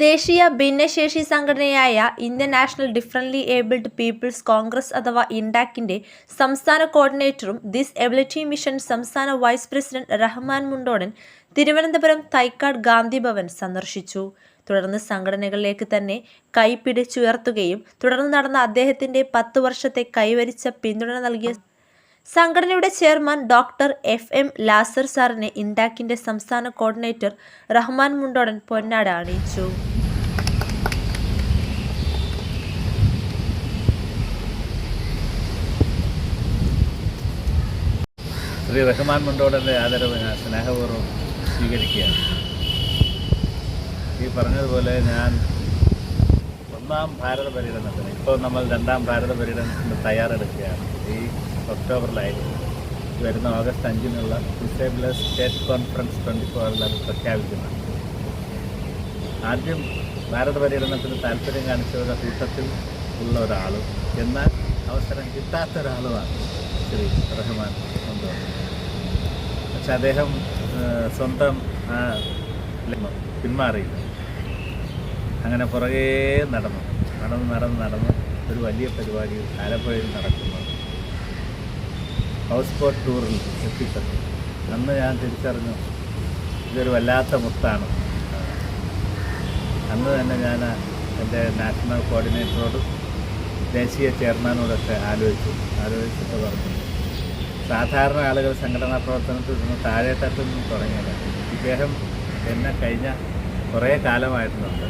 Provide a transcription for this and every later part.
ദേശീയ ഭിന്നശേഷി സംഘടനയായ Indian national differently abled people's congress അഥവാ ഇൻഡാക്കിന്റെ സംസ്ഥാന കോർഡിനേറ്ററും ദിസ് എബിലിറ്റി മിഷൻ സംസ്ഥാന വൈസ് പ്രസിഡന്റ് റഹ്മാൻ മുണ്ടോടൻ തിരുവനന്തപുരം തൈക്കാട് ഗാന്ധി ഭവൻ സന്ദർശിച്ചു. തുടർന്ന് സംഘടനകളിലേക്ക് തന്നെ കൈപിടിച്ചുയർത്തുകയും തുടർന്ന് നടന്ന അദ്ദേഹത്തിന്റെ പത്ത് വർഷത്തെ കൈവരിച്ച പിന്തുണ നൽകിയ സംഘടനയുടെ chairman doctor F M Lazar സാറിനെ ഇൻഡാക്കിന്റെ സംസ്ഥാന കോർഡിനേറ്റർ റഹ്മാൻ മുണ്ടോടൻ പൊന്നാട അണിയിച്ചു ശ്രീ റഹ്മാൻ മുണ്ടോടന്റെ ആദരവ് ഞാൻ സ്നേഹപൂർവം സ്വീകരിക്കുകയാണ്. ഈ പറഞ്ഞതുപോലെ ഞാൻ ഒന്നാം ഭാരത പര്യടനത്തിന് ഇപ്പോൾ നമ്മൾ രണ്ടാം ഭാരത പര്യടനത്തിന് തയ്യാറെടുക്കുകയാണ്. ഈ ഒക്ടോബറിലായിരുന്നു വരുന്ന ഓഗസ്റ്റ് അഞ്ചിനുള്ള ഡിസേബിളേഴ്സ് സ്റ്റേറ്റ് കോൺഫറൻസ് ട്വന്റി ഫോറിൽ അത് പ്രഖ്യാപിക്കുന്നത്. ആദ്യം ഭാരത പര്യടനത്തിന് താല്പര്യം കാണിച്ചവരുടെ കൂട്ടത്തിൽ ഉള്ള ഒരാളും എന്നാൽ അവസരം കിട്ടാത്ത ഒരാളുമാണ് ശ്രീ റഹ്മാൻ കൊണ്ടുവന്നത് പക്ഷെ അദ്ദേഹം സ്വന്തം പിന്മാറിയില്ല. അങ്ങനെ പുറകേ നടന്നു. നടന്ന് നടന്ന് നടന്ന് ഒരു വലിയ പരിപാടി ആലപ്പുഴയിൽ നടക്കുന്നു. ഹൗസ് ബോട്ട് ടൂറിൽ എത്തിപ്പെട്ടു അന്ന് ഞാൻ തിരിച്ചറിഞ്ഞു ഇതൊരു വല്ലാത്ത മുത്താണ്. അന്ന് തന്നെ ഞാൻ എന്റെ നാഷണൽ കോർഡിനേറ്ററോടും ദേശീയ ചെയർമാനോടൊക്കെ ആലോചിച്ചു. ആലോചിച്ചിട്ട് പറഞ്ഞു സാധാരണ ആളുകൾ സംഘടനാ പ്രവർത്തനത്തിൽ നിന്ന് താഴേത്തട്ടിൽ നിന്ന് തുടങ്ങിയത് ഇദ്ദേഹം എന്നെ കഴിഞ്ഞ കുറേ കാലമായിരുന്നുണ്ട്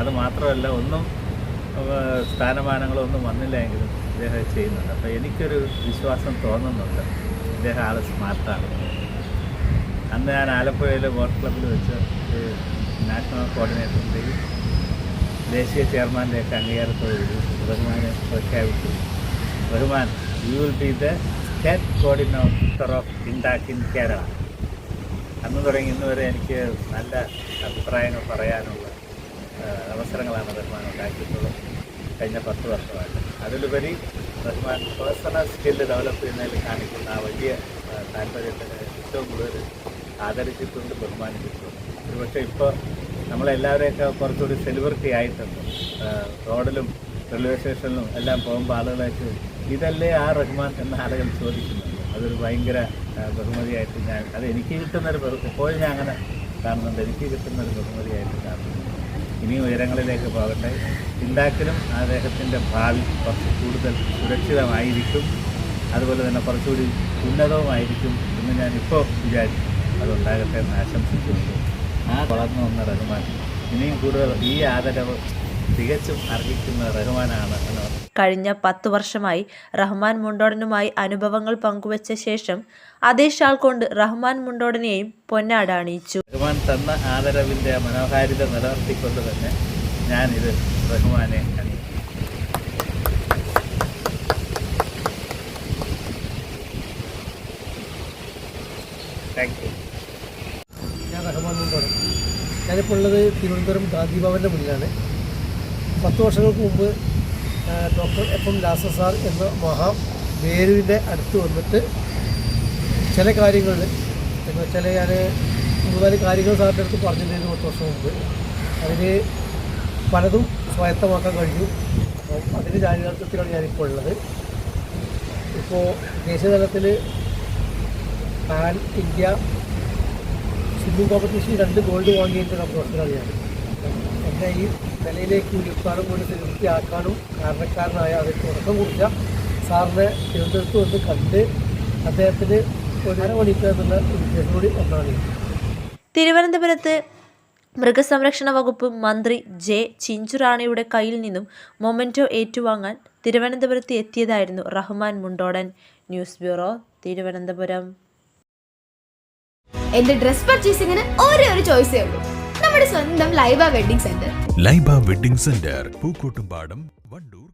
അത് മാത്രമല്ല ഒന്നും സ്ഥാനമാനങ്ങളൊന്നും സ്ഥാനമാനങ്ങളോ വന്നില്ല എങ്കിലും ഇദ്ദേഹം ഇത് ചെയ്യുന്നുണ്ട്. അപ്പോൾ എനിക്കൊരു വിശ്വാസം തോന്നുന്നുണ്ട്. ഇദ്ദേഹം ആൾ സ്മാർട്ടാണ്. അന്ന് ഞാൻ ആലപ്പുഴയിലെ ബോട്ട് ക്ലബ്ബിൽ വെച്ച് നാഷണൽ കോർഡിനേറ്ററിന്റെയും ദേശീയ ചെയർമാന്റെയൊക്കെ അംഗീകാരത്തോടുകൂടി ബഹുമാനെ പ്രഖ്യാപിച്ചു. Bahuman you will be the state coordinator of INDAC in Kerala അന്ന് തുടങ്ങി ഇന്ന് വരെ എനിക്ക് നല്ല അഭിപ്രായങ്ങൾ പറയാനുള്ള അവസരങ്ങളാണ് ബഹുമാൻ ഉണ്ടാക്കിയിട്ടുള്ളത്. കഴിഞ്ഞ പത്ത് വർഷമായിട്ട്. അതിലുപരി റഹ്മാൻ പേഴ്സണൽ സ്കില്ല് ഡെവലപ്പ് ചെയ്യുന്നതിൽ കാണിക്കുന്ന വലിയ താല്പര്യത്തിന് ഏറ്റവും കൂടുതൽ ആദരിച്ചിട്ടുണ്ട് ബഹുമാനിച്ചിട്ടുണ്ട് ഒരുപക്ഷെ ഇപ്പോൾ നമ്മളെല്ലാവരെയൊക്കെ കുറച്ചുകൂടി സെലിബ്രിറ്റി ആയിട്ടുണ്ട്. റോഡിലും റെയിൽവേ സ്റ്റേഷനിലും എല്ലാം പോകുമ്പോൾ ആളുകളായിട്ട് ഇതല്ലേ ആ റഹ്മാൻ എന്ന ആളുകൾ ചോദിക്കുന്നുണ്ട് അതൊരു ഭയങ്കര ബഹുമതിയായിട്ട് ഞാൻ അത് എനിക്ക് കിട്ടുന്നൊരു ബഹു- എപ്പോഴും ഞാൻ അങ്ങനെ കാണുന്നുണ്ട്. എനിക്ക് കിട്ടുന്നൊരു ബഹുമതിയായിട്ട് കാണുന്നുണ്ട്. ഇനിയും ഉയരങ്ങളിലേക്ക് പോകട്ടെ. ഉണ്ടാക്കലും അദ്ദേഹത്തിന്റെ ഭാവി കുറച്ച് കൂടുതൽ സുരക്ഷിതമായിരിക്കും. അതുപോലെ തന്നെ കുറച്ചുകൂടി ഉന്നതവുമായിരിക്കും എന്ന് ഞാൻ ഇപ്പോൾ വിചാരിച്ചു അതുണ്ടാകട്ടെ എന്ന് ആശംസിച്ചുകൊണ്ട് ആ വളർന്നു വന്ന റഹ്മാൻ ഇനിയും കൂടുതൽ ഈ ആദരവ് തികച്ചും അർഹിക്കുന്ന റഹ്മാനാണ് കഴിഞ്ഞ പത്ത് വർഷമായി റഹ്മാൻ മുണ്ടോടനുമായി അനുഭവങ്ങൾ പങ്കുവച്ച ശേഷം അതേ ഷാൾ കൊണ്ട് റഹ്മാൻ മുണ്ടോടനെയും പൊന്നാട അണിയിച്ചു. റഹ്മാൻ തന്ന ആദരവിന്റെ മനോഹാരിത നിലനിർത്തിക്കൊണ്ട് തന്നെ ഞാനിത് റഹ്മാനെ ഞാൻ റഹ്മാൻ മുമ്പാണ് ഞാനിപ്പോൾ ഉള്ളത് തിരുവനന്തപുരം ഗാന്ധി ഭവന്റെ മുന്നിലാണ്. പത്ത് വർഷങ്ങൾക്ക് മുമ്പ് doctor F M Lazar sir എന്ന മഹാ വേരുവിന്റെ അടുത്ത് വന്നിട്ട് ചില കാര്യങ്ങളിൽ എന്ന് വെച്ചാൽ ഞാൻ മൂന്നാൽ കാര്യങ്ങൾ സാറിന്റെ അടുത്ത് പറഞ്ഞിട്ടുണ്ടായിരുന്നു പത്ത് വർഷം മുമ്പ്. അതിൽ പലതും സ്വായത്തമാക്കാൻ കഴിഞ്ഞു. അപ്പം അതിന്റെ ജാഗ്രതത്തിലാണ് ഞാനിപ്പോൾ ഉള്ളത്. ഇപ്പോൾ ദേശീയതലത്തിൽ പാൻ ഇന്ത്യ സ്വിമ്മിംഗ് കോമ്പറ്റീഷൻ രണ്ട് ഗോൾഡ് വാങ്ങിയിട്ടുള്ള പ്രൊഫഷനാണ് ഞാൻ. എന്നെ ഈ നിലയിലേക്ക് ഉയർത്താനും കൂടി വൃത്തിയാക്കാനും കാരണക്കാരനായ അതിന് തുടക്കം കുറിച്ച സാറിനെ തിരുവനന്തപുരത്ത് വന്ന് കണ്ട് അദ്ദേഹത്തിന് ഒരു അരമണിക്കൂർ എന്നുള്ള ഉദ്ദേശം കൂടി ഒന്നാണ്. തിരുവനന്തപുരത്ത് മൃഗസംരക്ഷണ വകുപ്പ് മന്ത്രി ജെ ചിഞ്ചുറാണിയുടെ കയ്യിൽ നിന്നും മൊമെന്റോ ഏറ്റുവാങ്ങാൻ തിരുവനന്തപുരത്ത് എത്തിയതായിരുന്നു Rahman Mundodan. News bureau Thiruvananthapuram. എന്റെ ഡ്രസ് പർച്ചേസിംഗിന് ഒരേ ഒരു ചോയ്സേ ഉള്ളൂ. നമ്മുടെ സ്വന്തം Laiba wedding centre. Laiba wedding centre Pookkottumpadam Wandoor.